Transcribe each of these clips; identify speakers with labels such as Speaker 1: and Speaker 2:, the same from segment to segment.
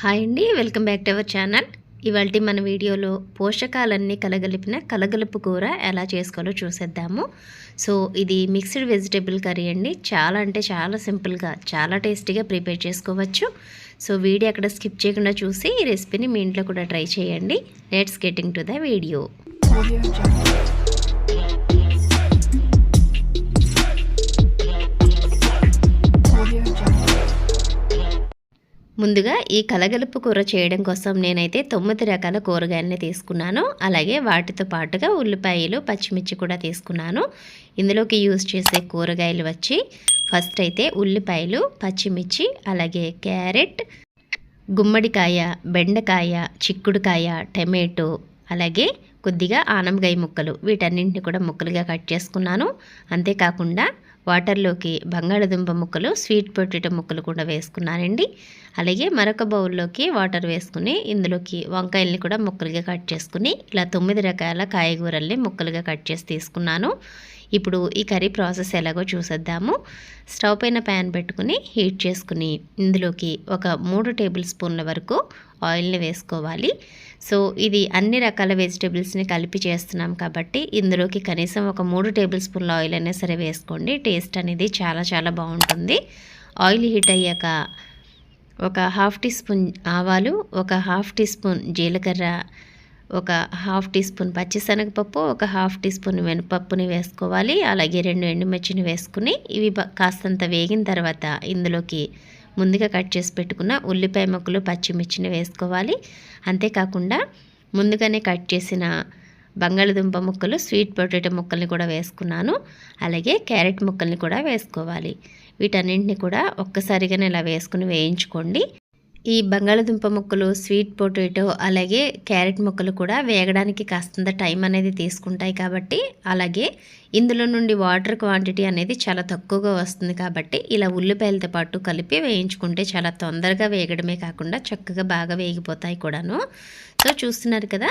Speaker 1: Hi అండి welcome back to our channel. ఇవాళ మన వీడియోలో పోషకాలన్నీ కలగలిపిన కలగలుపు కూర ఎలా చేసుకోవాలో చూసేద్దాము. సో ఇది మిక్స్డ్ వెజిటేబుల్ కర్రీ అండి. చాలా అంటే చాలా సింపుల్గా చాలా టేస్టీగా ప్రిపేర్ చేసుకోవచ్చు. సో వీడియో అక్కడ స్కిప్ చేయకుండా చూసి ఈ రెసిపీని మీ ఇంట్లో కూడా ట్రై చేయండి. Let's getting to the video ముందుగా ఈ కలగలుపు కూర చేయడం కోసం నేనైతే తొమ్మిది రకాల కూరగాయలని తీసుకున్నాను. అలాగే వాటితో పాటుగా ఉల్లిపాయలు పచ్చిమిర్చి కూడా తీసుకున్నాను. ఇందులోకి యూజ్ చేసే కూరగాయలు వచ్చి ఫస్ట్ అయితే ఉల్లిపాయలు పచ్చిమిర్చి అలాగే క్యారెట్ గుమ్మడికాయ బెండకాయ చిక్కుడుకాయ టమాటో అలాగే కొద్దిగా ఆనమకాయ ముక్కలు. వీటన్నింటిని కూడా ముక్కలుగా కట్ చేసుకున్నాను. అంతేకాకుండా వాటర్లోకి బంగాళదుంప ముక్కలు స్వీట్ పొటాటో ముక్కలు కూడా వేసుకున్నానండి. అలాగే మరొక బౌల్లోకి వాటర్ వేసుకుని ఇందులోకి వంకాయల్ని కూడా ముక్కలుగా కట్ చేసుకుని ఇలా తొమ్మిది రకాల కాయగూరల్ని ముక్కలుగా కట్ చేసి తీసుకున్నాను. ఇప్పుడు ఈ కర్రీ ప్రాసెస్ ఎలాగో చూసేద్దాము. స్టవ్ పైన ప్యాన్ పెట్టుకుని హీట్ చేసుకుని ఇందులోకి ఒక మూడు టేబుల్ స్పూన్ల వరకు ఆయిల్ని వేసుకోవాలి. సో ఇది అన్ని రకాల వెజిటేబుల్స్ని కలిపి చేస్తున్నాం కాబట్టి ఇందులోకి కనీసం ఒక మూడు టేబుల్ స్పూన్ల ఆయిల్ అయినా సరే వేసుకోండి. టేస్ట్ అనేది చాలా చాలా బాగుంటుంది. ఆయిల్ హీట్ అయ్యాక ఒక హాఫ్ టీ స్పూన్ ఆవాలు ఒక హాఫ్ టీ స్పూన్ జీలకర్ర ఒక హాఫ్ టీ స్పూన్ పచ్చిశనగపప్పు ఒక హాఫ్ టీ స్పూన్ మినపప్పుని వేసుకోవాలి. అలాగే రెండు ఎండుమిర్చిని వేసుకుని ఇవి కాస్తంత వేగిన తర్వాత ఇందులోకి ముందుగా కట్ చేసి పెట్టుకున్న ఉల్లిపాయ ముక్కలు పచ్చిమిర్చిని వేసుకోవాలి. అంతేకాకుండా ముందుగానే కట్ చేసిన బంగాళదుంప ముక్కలు స్వీట్ పొటాటో ముక్కల్ని కూడా వేసుకున్నాను. అలాగే క్యారెట్ ముక్కల్ని కూడా వేసుకోవాలి. వీటన్నింటిని కూడా ఒక్కసారిగానే ఇలా వేసుకుని వేయించుకోండి. ఈ బంగాళదుంప ముక్కలు స్వీట్ పొటాటో అలాగే క్యారెట్ ముక్కలు కూడా వేగడానికి కాస్తంత టైం అనేది తీసుకుంటాయి కాబట్టి అలాగే ఇందులో నుండి వాటర్ క్వాంటిటీ అనేది చాలా తక్కువగా వస్తుంది కాబట్టి ఇలా ఉల్లిపాయలతో పాటు కలిపి వేయించుకుంటే చాలా తొందరగా వేగడమే కాకుండా చక్కగా బాగా వేగిపోతాయి కూడాను. సో చూస్తున్నారు కదా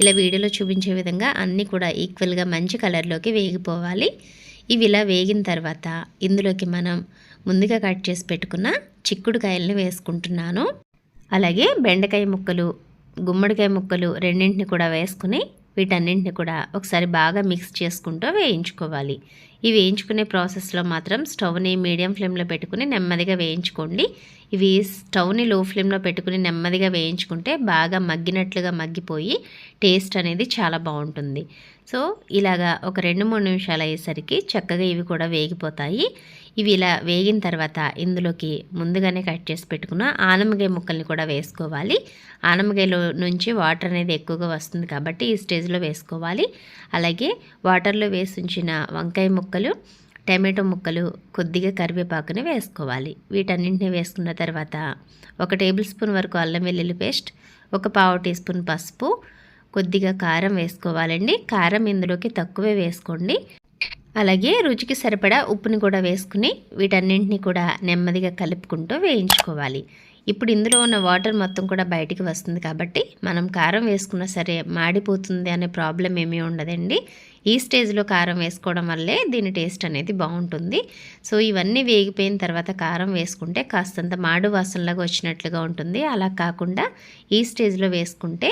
Speaker 1: ఇలా వీడియోలో చూపించే విధంగా అన్నీ కూడా ఈక్వల్గా మంచి కలర్లోకి వేగిపోవాలి. ఇవి ఇలా వేగిన తర్వాత ఇందులోకి మనం ముందుగా కట్ చేసి పెట్టుకున్న చిక్కుడుకాయల్ని వేసుకుంటున్నాను. అలాగే బెండకాయ ముక్కలు గుమ్మడికాయ ముక్కలు రెండింటిని కూడా వేసుకుని వీటన్నింటిని కూడా ఒకసారి బాగా మిక్స్ చేసుకుంటూ వేయించుకోవాలి. ఇవి వేయించుకునే ప్రాసెస్లో మాత్రం స్టవ్ని మీడియం ఫ్లేమ్లో పెట్టుకుని నెమ్మదిగా వేయించుకోండి. ఇవి స్టవ్ని లో ఫ్లేమ్లో పెట్టుకుని నెమ్మదిగా వేయించుకుంటే బాగా మగ్గినట్లుగా మగ్గిపోయి టేస్ట్ అనేది చాలా బాగుంటుంది. సో ఇలాగా ఒక రెండు మూడు నిమిషాలు అయ్యేసరికి చక్కగా ఇవి కూడా వేగిపోతాయి. ఇవి ఇలా వేగిన తర్వాత ఇందులోకి ముందుగానే కట్ చేసి పెట్టుకున్న ఆనమకాయ ముక్కల్ని కూడా వేసుకోవాలి. ఆనమకాయలో నుంచి వాటర్ అనేది ఎక్కువగా వస్తుంది కాబట్టి ఈ స్టేజ్లో వేసుకోవాలి. అలాగే వాటర్లో వేసి ఉంచిన వంకాయ ముక్కలు టమాటో ముక్కలు కొద్దిగా కరివేపాకుని వేసుకోవాలి. వీటన్నింటిని వేసుకున్న తర్వాత ఒక టేబుల్ స్పూన్ వరకు అల్లం వెల్లుల్లి పేస్ట్ ఒక పావు టీ స్పూన్ పసుపు కొద్దిగా కారం వేసుకోవాలండి. కారం ఇందులోకి తక్కువే వేసుకోండి. అలాగే రుచికి సరిపడా ఉప్పుని కూడా వేసుకుని వీటన్నింటినీ కూడా నెమ్మదిగా కలుపుకుంటూ వేయించుకోవాలి. ఇప్పుడు ఇందులో ఉన్న వాటర్ మొత్తం కూడా బయటికి వస్తుంది కాబట్టి మనం కారం వేసుకున్నా సరే మాడిపోతుంది అనే ప్రాబ్లం ఏమీ ఉండదండి. ఈ స్టేజ్లో కారం వేసుకోవడం వల్లే దీని టేస్ట్ అనేది బాగుంటుంది. సో ఇవన్నీ వేగిపోయిన తర్వాత కారం వేసుకుంటే కాస్తంత మాడు వాసనలాగా వచ్చినట్లుగా ఉంటుంది. అలా కాకుండా ఈ స్టేజ్లో వేసుకుంటే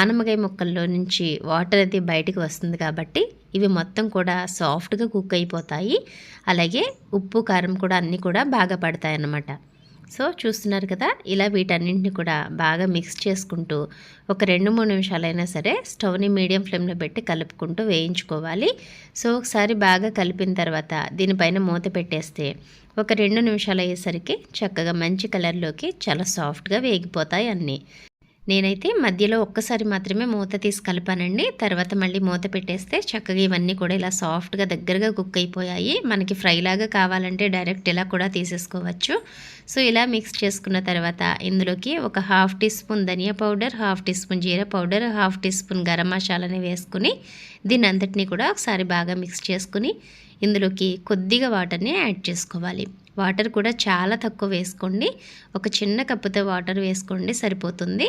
Speaker 1: ఆనమకాయ ముక్కల్లో నుంచి వాటర్ అది బయటకు వస్తుంది కాబట్టి ఇవి మొత్తం కూడా సాఫ్ట్గా కుక్ అయిపోతాయి. అలాగే ఉప్పు కారం కూడా అన్నీ కూడా బాగా పడతాయి అన్నమాట సో చూస్తున్నారు కదా ఇలా వీటన్నింటిని కూడా బాగా మిక్స్ చేసుకుంటూ ఒక రెండు మూడు నిమిషాలైనా సరే స్టవ్ని మీడియం ఫ్లేమ్లో పెట్టి కలుపుకుంటూ వేయించుకోవాలి. సో ఒకసారి బాగా కలిపిన తర్వాత దీనిపైన మూత పెట్టేస్తే ఒక రెండు నిమిషాలు అయ్యేసరికి చక్కగా మంచి కలర్లోకి చాలా సాఫ్ట్గా వేగిపోతాయి అన్నీ. నేనైతే మధ్యలో ఒక్కసారి మాత్రమే మూత తీసి కలిపానండి. తర్వాత మళ్ళీ మూత పెట్టేస్తే చక్కగా ఇవన్నీ కూడా ఇలా సాఫ్ట్గా దగ్గరగా కుక్ అయిపోయాయి. మనకి ఫ్రైలాగా కావాలంటే డైరెక్ట్ ఇలా కూడా తీసేసుకోవచ్చు. సో ఇలా మిక్స్ చేసుకున్న తర్వాత ఇందులోకి ఒక half teaspoon dhania powder half teaspoon jeera powder half teaspoon garam మసాలాని వేసుకుని దీని అంతటిని కూడా ఒకసారి బాగా మిక్స్ చేసుకుని ఇందులోకి కొద్దిగా వాటర్ని యాడ్ చేసుకోవాలి. వాటర్ కూడా చాలా తక్కువ వేసుకోండి. ఒక చిన్న కప్పుతో వాటర్ వేసుకోండి సరిపోతుంది.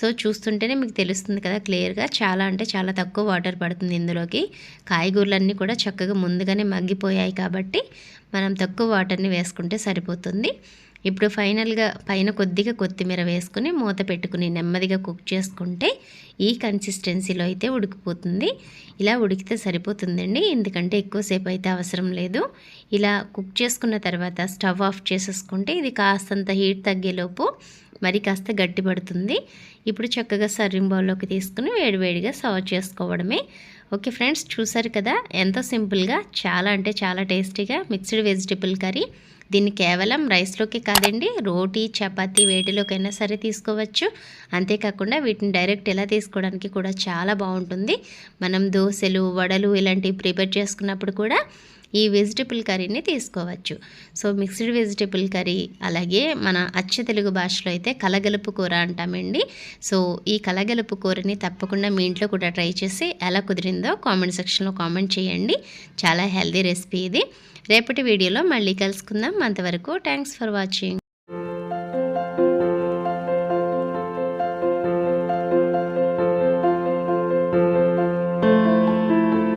Speaker 1: సో చూస్తుంటేనే మీకు తెలుస్తుంది కదా క్లియర్గా చాలా అంటే చాలా తక్కువ వాటర్ పడుతుంది ఇందులోకి. కాయగూరలన్నీ కూడా చక్కగా ముందుగానే మగ్గిపోయాయి కాబట్టి మనం తక్కువ వాటర్ని వేసుకుంటే సరిపోతుంది. ఇప్పుడు ఫైనల్గా పైన కొద్దిగా కొత్తిమీర వేసుకుని మూత పెట్టుకుని నెమ్మదిగా కుక్ చేసుకుంటే ఈ కన్సిస్టెన్సీలో అయితే ఉడికిపోతుంది. ఇలా ఉడికితే సరిపోతుందండి. ఎందుకంటే ఎక్కువసేపు అయితే అవసరం లేదు. ఇలా కుక్ చేసుకున్న తర్వాత స్టవ్ ఆఫ్ చేసేసుకుంటే ఇది కాస్తంత హీట్ తగ్గేలోపు మరి కాస్త గట్టి పడుతుంది ఇప్పుడు చక్కగా సర్వింగ్ బౌల్లోకి తీసుకుని వేడివేడిగా సర్వ్ చేసుకోవడమే ఓకే ఫ్రెండ్స్ చూసారు కదా? ఎంతో సింపుల్గా చాలా అంటే చాలా టేస్టీగా మిక్స్డ్ వెజిటేబుల్ కర్రీ. దీన్ని కేవలం రైస్లోకి కాదండి రోటీ చపాతీ వేటిలోకైనా సరే తీసుకోవచ్చు. అంతేకాకుండా వీటిని డైరెక్ట్ ఎలా తీసుకోవడానికి కూడా చాలా బాగుంటుంది. మనం దోశలు వడలు ఇలాంటివి ప్రిపేర్ చేసుకున్నప్పుడు కూడా ఈ వెజిటబుల్ కర్రీని తీసుకోవచ్చు. సో మిక్స్డ్ వెజిటబుల్ కర్రీ అలాగే మన అచ్చ తెలుగు భాషలో అయితే కలగలుపు కూర అంటామండి. సో ఈ కలగలుపు కూరని తప్పకుండా మీ ఇంట్లో కూడా ట్రై చేసి ఎలా కుదిరిందో కామెంట్ సెక్షన్లో కామెంట్ చేయండి. చాలా హెల్దీ రెసిపీ ఇది. రేపటి వీడియోలో మళ్ళీ కలుసుకుందాం. అంతవరకు థ్యాంక్స్ ఫర్ వాచింగ్.